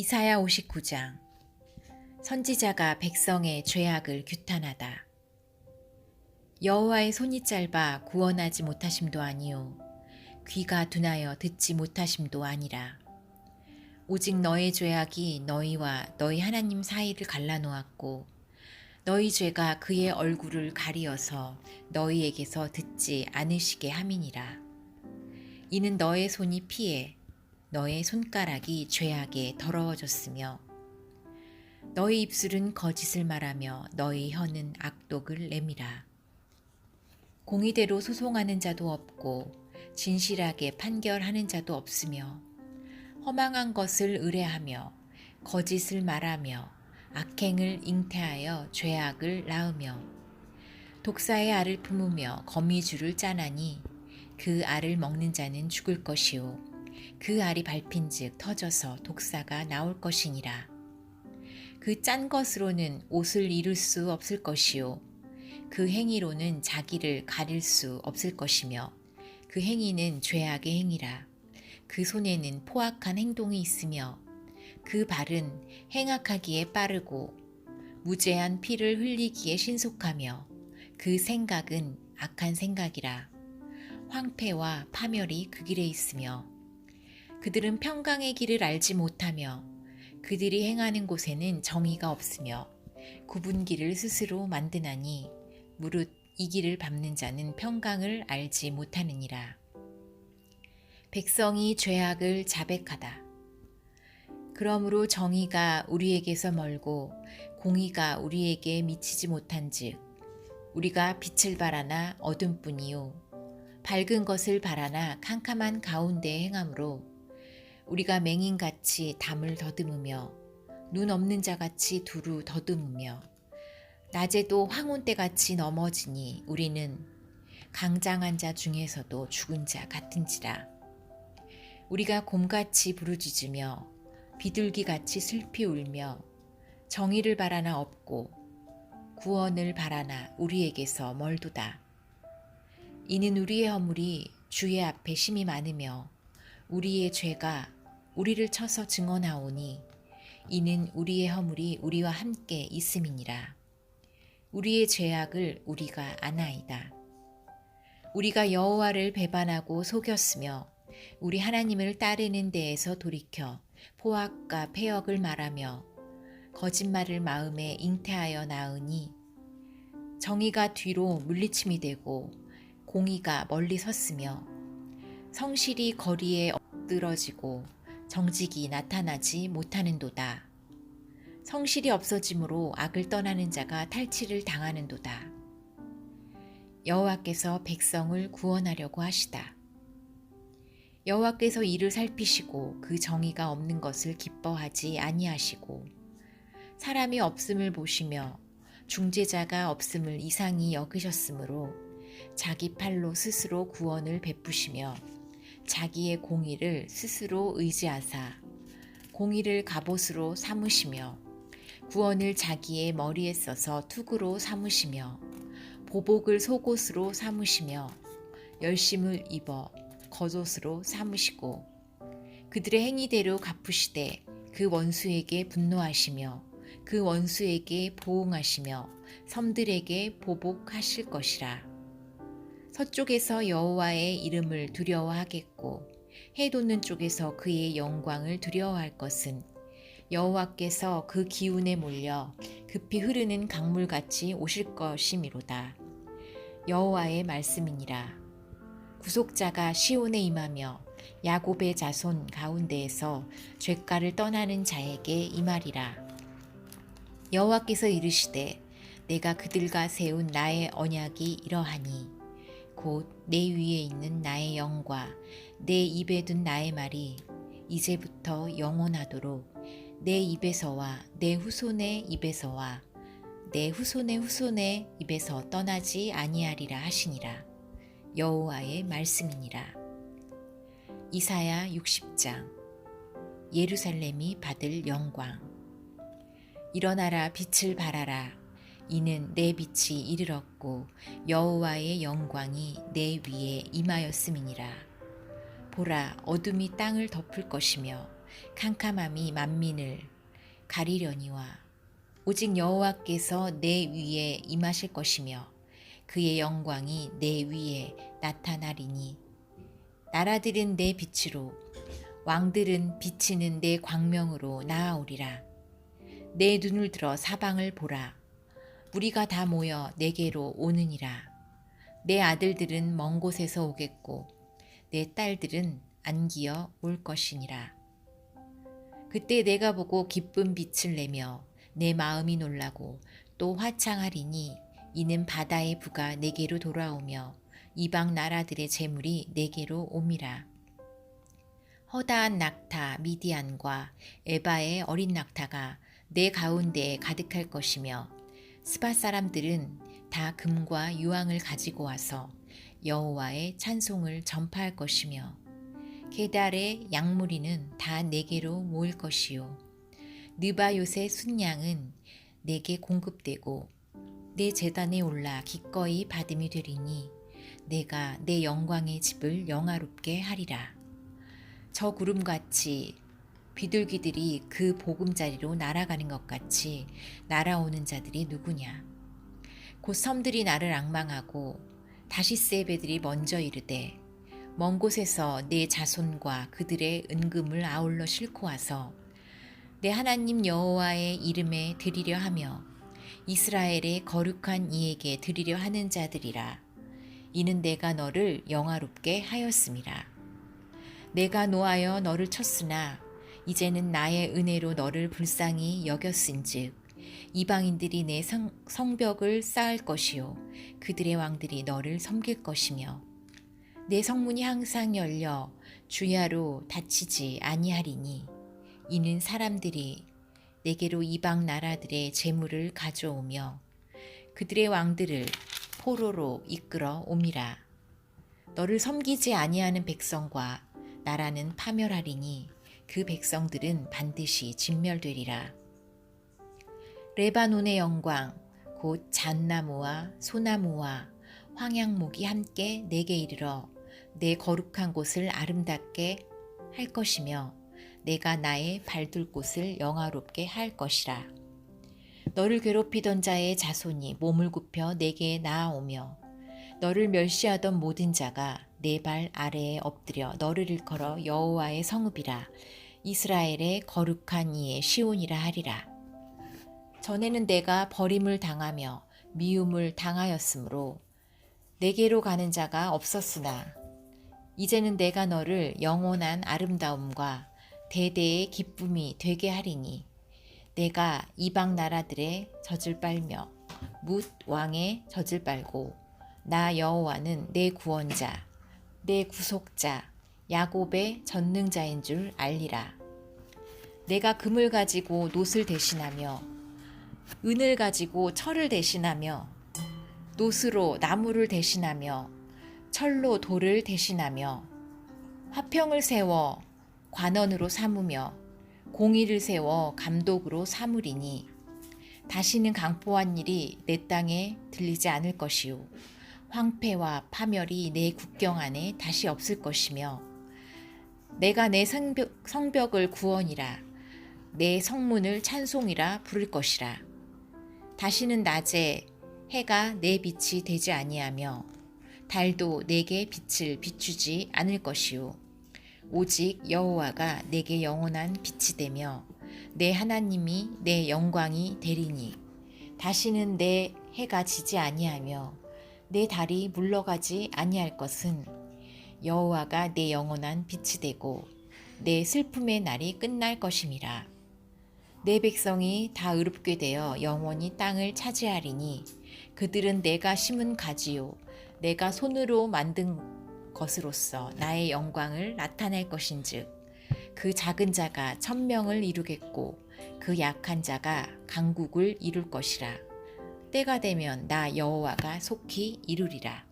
이사야 59장. 선지자가 백성의 죄악을 규탄하다. 여호와의 손이 짧아 구원하지 못하심도 아니요 귀가 둔하여 듣지 못하심도 아니라. 오직 너의 죄악이 너희와 너희 하나님 사이를 갈라놓았고 너희 죄가 그의 얼굴을 가리어서 너희에게서 듣지 않으시게 함이니라. 이는 너의 손이 피해 너의 손가락이 죄악에 더러워졌으며 너희 입술은 거짓을 말하며 너희 혀는 악독을 내밀아 공의대로 소송하는 자도 없고 진실하게 판결하는 자도 없으며 허망한 것을 의뢰하며 거짓을 말하며 악행을 잉태하여 죄악을 낳으며 독사의 알을 품으며 거미줄을 짜나니 그 알을 먹는 자는 죽을 것이요 그 알이 밟힌즉 터져서 독사가 나올 것이니라. 그 짠 것으로는 옷을 이룰 수 없을 것이요. 그 행위로는 자기를 가릴 수 없을 것이며 그 행위는 죄악의 행위라. 그 손에는 포악한 행동이 있으며 그 발은 행악하기에 빠르고 무죄한 피를 흘리기에 신속하며 그 생각은 악한 생각이라. 황폐와 파멸이 그 길에 있으며 그들은 평강의 길을 알지 못하며 그들이 행하는 곳에는 정의가 없으며 구분 길을 스스로 만드나니 무릇 이 길을 밟는 자는 평강을 알지 못하느니라. 백성이 죄악을 자백하다. 그러므로 정의가 우리에게서 멀고 공의가 우리에게 미치지 못한즉 우리가 빛을 바라나 어둠뿐이요 밝은 것을 바라나 캄캄한 가운데 행함으로 우리가 맹인같이 담을 더듬으며 눈 없는 자같이 두루 더듬으며 낮에도 황혼 때같이 넘어지니 우리는 강장한 자 중에서도 죽은 자 같은지라. 우리가 곰같이 부르짖으며 비둘기같이 슬피 울며 정의를 바라나 없고 구원을 바라나 우리에게서 멀도다. 이는 우리의 허물이 주의 앞에 심이 많으며 우리의 죄가 우리를 쳐서 증언하오니 이는 우리의 허물이 우리와 함께 있음이니라. 우리의 죄악을 우리가 아나이다. 우리가 여호와를 배반하고 속였으며 우리 하나님을 따르는 데에서 돌이켜 포악과 폐역을 말하며 거짓말을 마음에 잉태하여 낳으니 정의가 뒤로 물리침이 되고 공의가 멀리 섰으며 성실이 거리에 엎드러지고 정직이 나타나지 못하는도다. 성실이 없어짐으로 악을 떠나는 자가 탈취를 당하는도다. 여호와께서 백성을 구원하려고 하시다. 여호와께서 이를 살피시고 그 정의가 없는 것을 기뻐하지 아니하시고 사람이 없음을 보시며 중재자가 없음을 이상히 여기셨으므로 자기 팔로 스스로 구원을 베푸시며 자기의 공의를 스스로 의지하사 공의를 갑옷으로 삼으시며 구원을 자기의 머리에 써서 투구로 삼으시며 보복을 속옷으로 삼으시며 열심을 입어 겉옷으로 삼으시고 그들의 행위대로 갚으시되 그 원수에게 분노하시며 그 원수에게 보응하시며 섬들에게 보복하실 것이라. 서쪽에서 여호와의 이름을 두려워하겠고 해 돋는 쪽에서 그의 영광을 두려워할 것은 여호와께서 그 기운에 몰려 급히 흐르는 강물같이 오실 것이미로다. 여호와의 말씀이니라. 구속자가 시온에 임하며 야곱의 자손 가운데에서 죄가를 떠나는 자에게 임하리라. 여호와께서 이르시되 내가 그들과 세운 나의 언약이 이러하니 곧 내 위에 있는 나의 영과 내 입에 둔 나의 말이 이제부터 영원하도록 내 입에서와 내 후손의 입에서와 내 후손의 후손의 입에서 떠나지 아니하리라 하시니라. 여호와의 말씀이니라. 이사야 60장. 예루살렘이 받을 영광. 일어나라 빛을 발하라 이는 내 빛이 이르렀고 여호와의 영광이 내 위에 임하였음이니라. 보라 어둠이 땅을 덮을 것이며 캄캄함이 만민을 가리려니와 오직 여호와께서 내 위에 임하실 것이며 그의 영광이 내 위에 나타나리니 나라들은 내 빛으로 왕들은 비치는 내 광명으로 나아오리라. 내 눈을 들어 사방을 보라 무리가 다 모여 내게로 오느니라 내 아들들은 먼 곳에서 오겠고 내 딸들은 안기어 올 것이니라 그때 내가 보고 기쁜 빛을 내며 내 마음이 놀라고 또 화창하리니 이는 바다의 부가 내게로 돌아오며 이방 나라들의 재물이 내게로 옴이라. 허다한 낙타 미디안과 에바의 어린 낙타가 내 가운데에 가득할 것이며 스바 사람들은 다 금과 유황을 가지고 와서 여호와의 찬송을 전파할 것이며 게달의 양무리는 다 내게로 모일 것이요 느바요의 순양은 내게 공급되고 내 재단에 올라 기꺼이 받음이 되리니 내가 내 영광의 집을 영화롭게 하리라. 저 구름같이 비둘기들이 그 보금자리로 날아가는 것 같이 날아오는 자들이 누구냐? 곧 섬들이 나를 악망하고 다시스의 배들이 먼저 이르되 먼 곳에서 내 자손과 그들의 은금을 아울러 싣고 와서 내 하나님 여호와의 이름에 드리려 하며 이스라엘의 거룩한 이에게 드리려 하는 자들이라. 이는 내가 너를 영화롭게 하였음이라. 내가 노하여 너를 쳤으나 이제는 나의 은혜로 너를 불쌍히 여겼은즉 이방인들이 내 성, 성벽을 쌓을 것이요 그들의 왕들이 너를 섬길 것이며 내 성문이 항상 열려 주야로 닫히지 아니하리니 이는 사람들이 내게로 이방 나라들의 재물을 가져오며 그들의 왕들을 포로로 이끌어 옴이라. 너를 섬기지 아니하는 백성과 나라는 파멸하리니 그 백성들은 반드시 진멸되리라. 레바논의 영광 곧 잣나무와 소나무와 황양목이 함께 내게 이르러 내 거룩한 곳을 아름답게 할 것이며 내가 나의 발둘 곳을 영화롭게 할 것이라. 너를 괴롭히던 자의 자손이 몸을 굽혀 내게 나아오며 너를 멸시하던 모든 자가 내 발 아래에 엎드려 너를 일컬어 여호와의 성읍이라 이스라엘의 거룩한 이의 시온이라 하리라. 전에는 내가 버림을 당하며 미움을 당하였으므로 내게로 가는 자가 없었으나 이제는 내가 너를 영원한 아름다움과 대대의 기쁨이 되게 하리니 내가 이방 나라들의 젖을 빨며 뭇 왕의 젖을 빨고 나 여호와는 내 구원자 내 구속자 야곱의 전능자인 줄 알리라. 내가 금을 가지고 놋을 대신하며 은을 가지고 철을 대신하며 놋으로 나무를 대신하며 철로 돌을 대신하며 화평을 세워 관원으로 삼으며 공의를 세워 감독으로 삼으리니 다시는 강포한 일이 내 땅에 들리지 않을 것이요. 황폐와 파멸이 내 국경 안에 다시 없을 것이며 내가 내 성벽, 성벽을 구원이라. 내 성문을 찬송이라 부를 것이라. 다시는 낮에 해가 내 빛이 되지 아니하며 달도 내게 빛을 비추지 않을 것이요. 오직 여호와가 내게 영원한 빛이 되며 내 하나님이 내 영광이 되리니. 다시는 내 해가 지지 아니하며 내 달이 물러가지 아니할 것은 여호와가 내 영원한 빛이 되고 내 슬픔의 날이 끝날 것임이라. 내 백성이 다 의롭게 되어 영원히 땅을 차지하리니 그들은 내가 심은 가지요 내가 손으로 만든 것으로서 나의 영광을 나타낼 것인즉 그 작은 자가 천명을 이루겠고 그 약한 자가 강국을 이룰 것이라. 때가 되면 나 여호와가 속히 이루리라